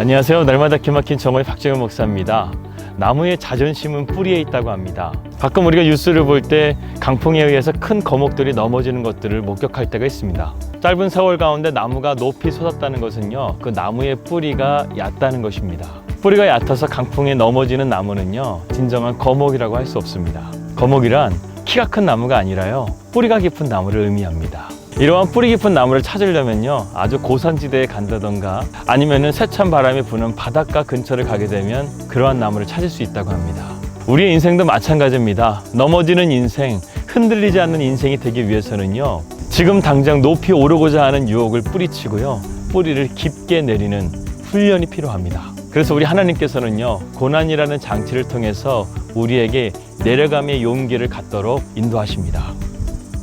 안녕하세요. 날마다 기막힌 정호의 박정현 목사입니다. 나무의 자존심은 뿌리에 있다고 합니다. 가끔 우리가 뉴스를 볼 때 강풍에 의해서 큰 거목들이 넘어지는 것들을 목격할 때가 있습니다. 짧은 세월 가운데 나무가 높이 솟았다는 것은요, 그 나무의 뿌리가 얕다는 것입니다. 뿌리가 얕아서 강풍에 넘어지는 나무는요, 진정한 거목이라고 할 수 없습니다. 거목이란 키가 큰 나무가 아니라요, 뿌리가 깊은 나무를 의미합니다. 이러한 뿌리 깊은 나무를 찾으려면요 아주 고산지대에 간다던가 아니면은 세찬 바람이 부는 바닷가 근처를 가게 되면 그러한 나무를 찾을 수 있다고 합니다. 우리의 인생도 마찬가지입니다. 넘어지는 인생 흔들리지 않는 인생이 되기 위해서는요 지금 당장 높이 오르고자 하는 유혹을 뿌리치고요 뿌리를 깊게 내리는 훈련이 필요합니다. 그래서 우리 하나님께서는요 고난이라는 장치를 통해서 우리에게 내려감의 용기를 갖도록 인도하십니다.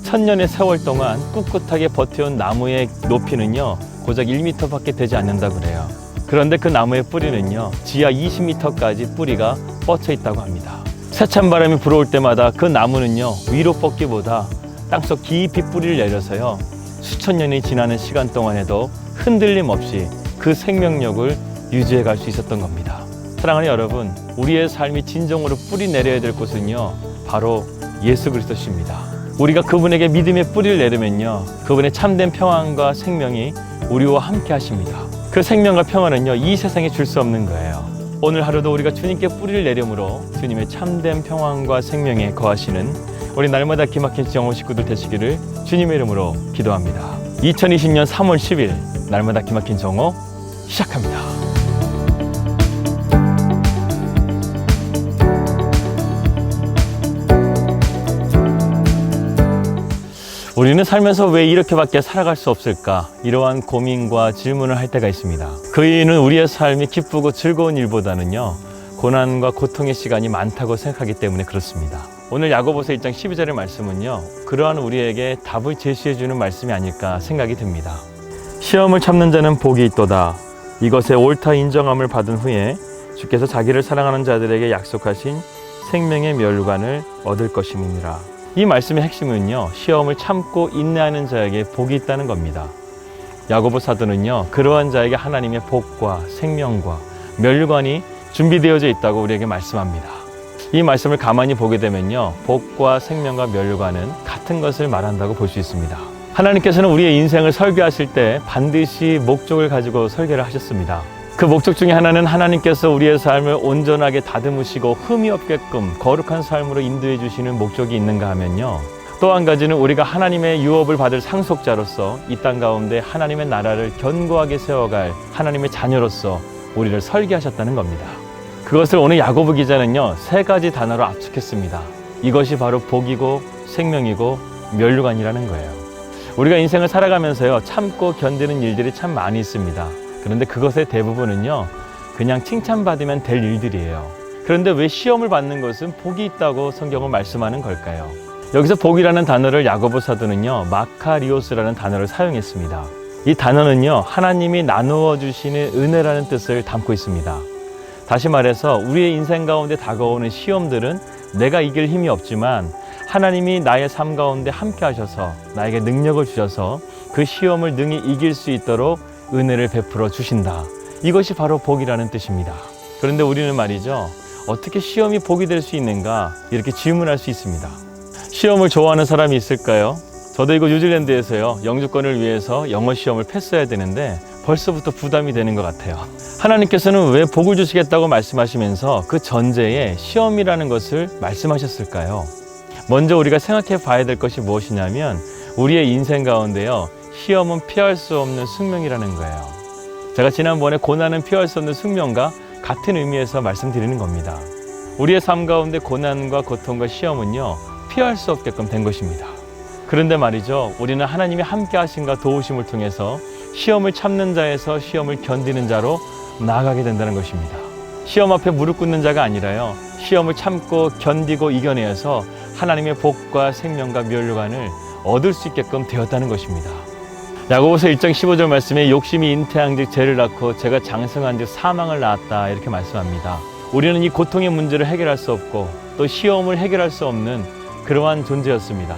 천년의 세월 동안 꿋꿋하게 버텨온 나무의 높이는요 고작 1m밖에 되지 않는다 그래요. 그런데 그 나무의 뿌리는요 지하 20m까지 뿌리가 뻗쳐 있다고 합니다. 세찬 바람이 불어올 때마다 그 나무는요 위로 뻗기보다 땅속 깊이 뿌리를 내려서요 수천 년이 지나는 시간 동안에도 흔들림 없이 그 생명력을 유지해 갈 수 있었던 겁니다 사랑하는 여러분 우리의 삶이 진정으로 뿌리 내려야 될 곳은요 바로 예수 그리스도십니다 우리가 그분에게 믿음의 뿌리를 내리면요. 그분의 참된 평안과 생명이 우리와 함께 하십니다. 그 생명과 평안은요. 이 세상에 줄 수 없는 거예요. 오늘 하루도 우리가 주님께 뿌리를 내림으로 주님의 참된 평안과 생명에 거하시는 우리 날마다 기막힌 정호 식구들 되시기를 주님의 이름으로 기도합니다. 2020년 3월 10일 날마다 기막힌 정호 시작합니다. 우리는 살면서 왜 이렇게밖에 살아갈 수 없을까? 이러한 고민과 질문을 할 때가 있습니다. 그 이유는 우리의 삶이 기쁘고 즐거운 일보다는요, 고난과 고통의 시간이 많다고 생각하기 때문에 그렇습니다. 오늘 야고보서 1장 12절의 말씀은요, 그러한 우리에게 답을 제시해주는 말씀이 아닐까 생각이 듭니다. 시험을 참는 자는 복이 있도다. 이것에 옳다 인정함을 받은 후에 주께서 자기를 사랑하는 자들에게 약속하신 생명의 멸관을 얻을 것임이니라. 이 말씀의 핵심은요, 시험을 참고 인내하는 자에게 복이 있다는 겁니다. 야고보 사도는요, 그러한 자에게 하나님의 복과 생명과 멸관이 준비되어져 있다고 우리에게 말씀합니다. 이 말씀을 가만히 보게 되면요, 복과 생명과 멸관은 같은 것을 말한다고 볼 수 있습니다. 하나님께서는 우리의 인생을 설계하실 때 반드시 목적을 가지고 설계를 하셨습니다. 그 목적 중에 하나는 하나님께서 우리의 삶을 온전하게 다듬으시고 흠이 없게끔 거룩한 삶으로 인도해 주시는 목적이 있는가 하면요. 또 한 가지는 우리가 하나님의 유업을 받을 상속자로서 이 땅 가운데 하나님의 나라를 견고하게 세워갈 하나님의 자녀로서 우리를 설계하셨다는 겁니다. 그것을 오늘 야고보 기자는요, 세 가지 단어로 압축했습니다. 이것이 바로 복이고 생명이고 멸류관이라는 거예요. 우리가 인생을 살아가면서요, 참고 견디는 일들이 참 많이 있습니다. 그런데 그것의 대부분은요, 그냥 칭찬받으면 될 일들이에요. 그런데 왜 시험을 받는 것은 복이 있다고 성경은 말씀하는 걸까요? 여기서 복이라는 단어를 야고보 사도는요, 마카리오스라는 단어를 사용했습니다. 이 단어는요, 하나님이 나누어 주시는 은혜라는 뜻을 담고 있습니다. 다시 말해서 우리의 인생 가운데 다가오는 시험들은 내가 이길 힘이 없지만 하나님이 나의 삶 가운데 함께 하셔서 나에게 능력을 주셔서 그 시험을 능히 이길 수 있도록 은혜를 베풀어 주신다. 이것이 바로 복이라는 뜻입니다. 그런데 우리는 말이죠. 어떻게 시험이 복이 될 수 있는가? 이렇게 질문할 수 있습니다. 시험을 좋아하는 사람이 있을까요? 저도 이거 뉴질랜드에서요. 영주권을 위해서 영어 시험을 패스해야 되는데 벌써부터 부담이 되는 것 같아요. 하나님께서는 왜 복을 주시겠다고 말씀하시면서 그 전제에 시험이라는 것을 말씀하셨을까요? 먼저 우리가 생각해 봐야 될 것이 무엇이냐면 우리의 인생 가운데요. 시험은 피할 수 없는 숙명이라는 거예요. 제가 지난번에 고난은 피할 수 없는 숙명과 같은 의미에서 말씀드리는 겁니다. 우리의 삶 가운데 고난과 고통과 시험은요, 피할 수 없게끔 된 것입니다. 그런데 말이죠, 우리는 하나님이 함께 하신과 도우심을 통해서 시험을 참는 자에서 시험을 견디는 자로 나아가게 된다는 것입니다. 시험 앞에 무릎 꿇는 자가 아니라요, 시험을 참고 견디고 이겨내어서 하나님의 복과 생명과 멸류관을 얻을 수 있게끔 되었다는 것입니다. 야고보서 1장 15절 말씀에 욕심이 잉태한즉 죄를 낳고 제가 장성한즉 사망을 낳았다 이렇게 말씀합니다. 우리는 이 고통의 문제를 해결할 수 없고 또 시험을 해결할 수 없는 그러한 존재였습니다.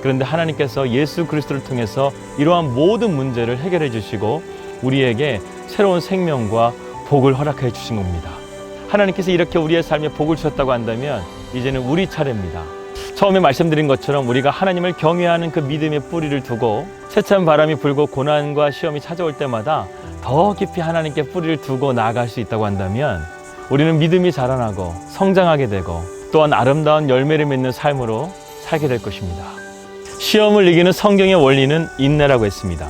그런데 하나님께서 예수 그리스도를 통해서 이러한 모든 문제를 해결해 주시고 우리에게 새로운 생명과 복을 허락해 주신 겁니다. 하나님께서 이렇게 우리의 삶에 복을 주셨다고 한다면 이제는 우리 차례입니다. 처음에 말씀드린 것처럼 우리가 하나님을 경외하는 그 믿음의 뿌리를 두고 세찬 바람이 불고 고난과 시험이 찾아올 때마다 더 깊이 하나님께 뿌리를 두고 나아갈 수 있다고 한다면 우리는 믿음이 자라나고 성장하게 되고 또한 아름다운 열매를 맺는 삶으로 살게 될 것입니다. 시험을 이기는 성경의 원리는 인내라고 했습니다.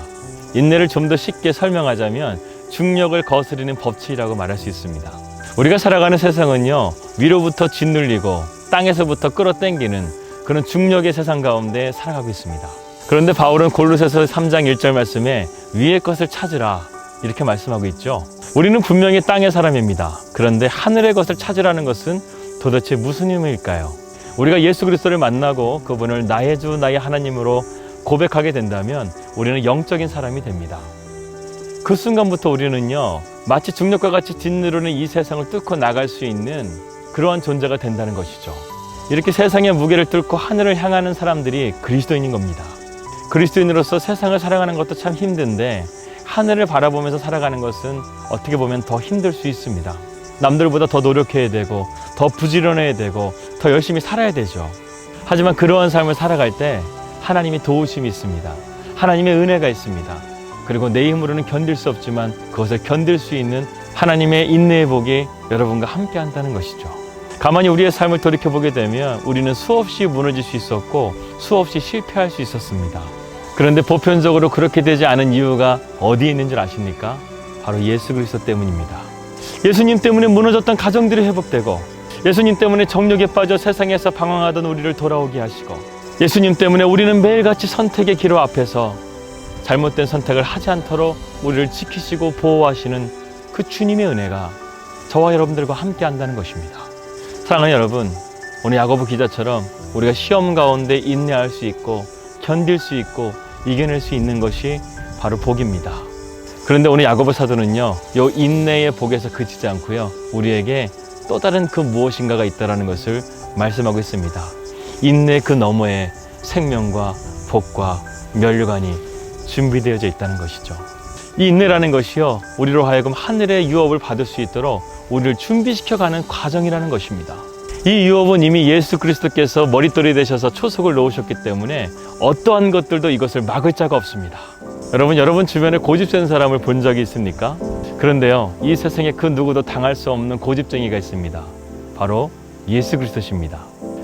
인내를 좀 더 쉽게 설명하자면 중력을 거스르는 법칙이라고 말할 수 있습니다. 우리가 살아가는 세상은요, 위로부터 짓눌리고 땅에서부터 끌어당기는 그런 중력의 세상 가운데 살아가고 있습니다. 그런데 바울은 골로새서 3장 1절 말씀에 위의 것을 찾으라 이렇게 말씀하고 있죠. 우리는 분명히 땅의 사람입니다. 그런데 하늘의 것을 찾으라는 것은 도대체 무슨 의미일까요? 우리가 예수 그리스도를 만나고 그분을 나의 주 나의 하나님으로 고백하게 된다면 우리는 영적인 사람이 됩니다. 그 순간부터 우리는요 마치 중력과 같이 짓누르는 이 세상을 뚫고 나갈 수 있는 그러한 존재가 된다는 것이죠. 이렇게 세상의 무게를 뚫고 하늘을 향하는 사람들이 그리스도인인 겁니다. 그리스도인으로서 세상을 살아가는 것도 참 힘든데 하늘을 바라보면서 살아가는 것은 어떻게 보면 더 힘들 수 있습니다. 남들보다 더 노력해야 되고 더 부지런해야 되고 더 열심히 살아야 되죠. 하지만 그러한 삶을 살아갈 때 하나님의 도우심이 있습니다. 하나님의 은혜가 있습니다. 그리고 내 힘으로는 견딜 수 없지만 그것을 견딜 수 있는 하나님의 인내의 복이 여러분과 함께 한다는 것이죠. 가만히 우리의 삶을 돌이켜 보게 되면 우리는 수없이 무너질 수 있었고 수없이 실패할 수 있었습니다. 그런데 보편적으로 그렇게 되지 않은 이유가 어디에 있는 줄 아십니까? 바로 예수 그리스도 때문입니다. 예수님 때문에 무너졌던 가정들이 회복되고 예수님 때문에 정력에 빠져 세상에서 방황하던 우리를 돌아오게 하시고 예수님 때문에 우리는 매일같이 선택의 기로 앞에서 잘못된 선택을 하지 않도록 우리를 지키시고 보호하시는 그 주님의 은혜가 저와 여러분들과 함께 한다는 것입니다. 사랑하는 여러분, 오늘 야고보 기자처럼 우리가 시험 가운데 인내할 수 있고 견딜 수 있고 이겨낼 수 있는 것이 바로 복입니다. 그런데 오늘 야고보 사도는요, 요 인내의 복에서 그치지 않고요, 우리에게 또 다른 그 무엇인가가 있다라는 것을 말씀하고 있습니다. 인내 그 너머에 생명과 복과 멸류관이 준비되어져 있다는 것이죠. 이 인내라는 것이요, 우리로 하여금 하늘의 유업을 받을 수 있도록 우리를 준비시켜가는 과정이라는 것입니다. 이 유업은 이미 예수 그리스도께서 머릿돌이 되셔서 초석을 놓으셨기 때문에 어떠한 것들도 이것을 막을 자가 없습니다. 여러분, 여러분 주변에 고집센 사람을 본 적이 있습니까? 그런데요, 이 세상에 그 누구도 당할 수 없는 고집쟁이가 있습니다. 바로 예수 그리스도십니다.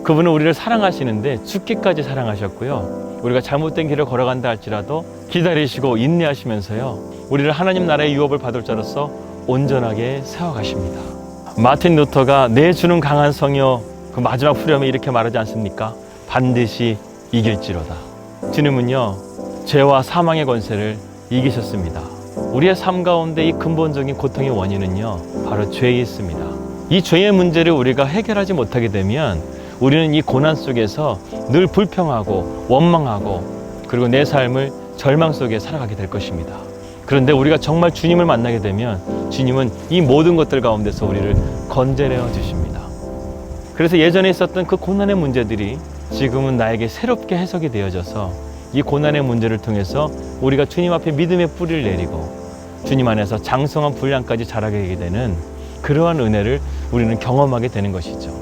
그분은 우리를 사랑하시는데 죽기까지 사랑하셨고요. 우리가 잘못된 길을 걸어간다 할지라도 기다리시고 인내하시면서요. 우리를 하나님 나라의 유업을 받을 자로서 온전하게 세워가십니다. 마틴 루터가 내 주는 강한 성이여 그 마지막 후렴에 이렇게 말하지 않습니까? 반드시 이길지로다. 주님은요, 죄와 사망의 권세를 이기셨습니다. 우리의 삶 가운데 이 근본적인 고통의 원인은요, 바로 죄에 있습니다. 이 죄의 문제를 우리가 해결하지 못하게 되면 우리는 이 고난 속에서 늘 불평하고 원망하고 그리고 내 삶을 절망 속에 살아가게 될 것입니다. 그런데 우리가 정말 주님을 만나게 되면 주님은 이 모든 것들 가운데서 우리를 건져내어 주십니다. 그래서 예전에 있었던 그 고난의 문제들이 지금은 나에게 새롭게 해석이 되어져서 이 고난의 문제를 통해서 우리가 주님 앞에 믿음의 뿌리를 내리고 주님 안에서 장성한 분량까지 자라게 되는 그러한 은혜를 우리는 경험하게 되는 것이죠.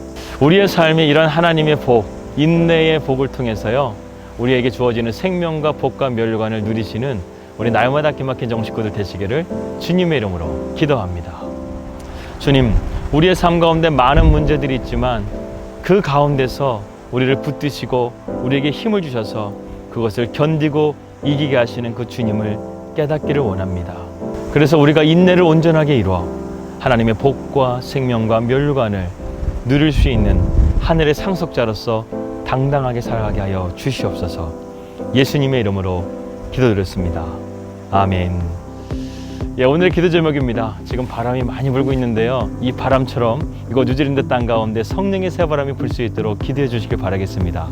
우리의 삶에 이런 하나님의 복, 인내의 복을 통해서요, 우리에게 주어지는 생명과 복과 멸관을 누리시는 우리 날마다 기막힌 정식구들 되시기를 주님의 이름으로 기도합니다. 주님, 우리의 삶 가운데 많은 문제들이 있지만 그 가운데서 우리를 붙드시고 우리에게 힘을 주셔서 그것을 견디고 이기게 하시는 그 주님을 깨닫기를 원합니다. 그래서 우리가 인내를 온전하게 이루어 하나님의 복과 생명과 멸류관을 누릴 수 있는 하늘의 상속자로서 당당하게 살아가게 하여 주시옵소서 예수님의 이름으로 기도드렸습니다. 아멘. 예, 오늘의 기도 제목입니다. 지금 바람이 많이 불고 있는데요. 이 바람처럼 이곳 뉴질랜드 땅 가운데 성령의 새 바람이 불 수 있도록 기도해 주시길 바라겠습니다.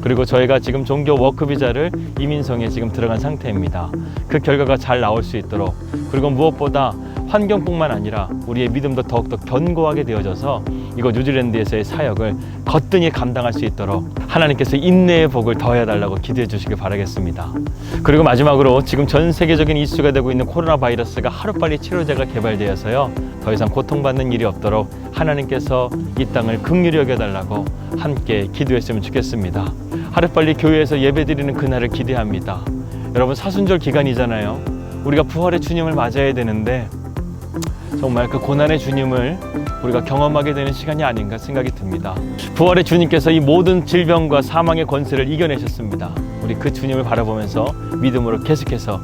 그리고 저희가 지금 종교 워크 비자를 이민성에 지금 들어간 상태입니다. 그 결과가 잘 나올 수 있도록 그리고 무엇보다 환경뿐만 아니라 우리의 믿음도 더욱더 견고하게 되어져서 이곳 뉴질랜드에서의 사역을 거뜬히 감당할 수 있도록 하나님께서 인내의 복을 더해 달라고 기도해 주시길 바라겠습니다. 그리고 마지막으로 지금 전 세계적인 이슈가 되고 있는 코로나 바이러스가 하루빨리 치료제가 개발되어서요 더 이상 고통받는 일이 없도록 하나님께서 이 땅을 극률히 여겨 달라고 함께 기도했으면 좋겠습니다. 하루빨리 교회에서 예배드리는 그날을 기대합니다. 여러분 사순절 기간이잖아요. 우리가 부활의 주님을 맞아야 되는데 정말 그 고난의 주님을 우리가 경험하게 되는 시간이 아닌가 생각이 듭니다. 부활의 주님께서 이 모든 질병과 사망의 권세를 이겨내셨습니다. 우리 그 주님을 바라보면서 믿음으로 계속해서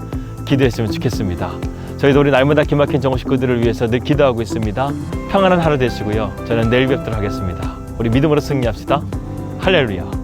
기도했으면 좋겠습니다. 저희도 우리 날마다 기막힌 정호 식구들을 위해서 늘 기도하고 있습니다. 평안한 하루 되시고요. 저는 내일 뵙도록 하겠습니다. 우리 믿음으로 승리합시다. 할렐루야.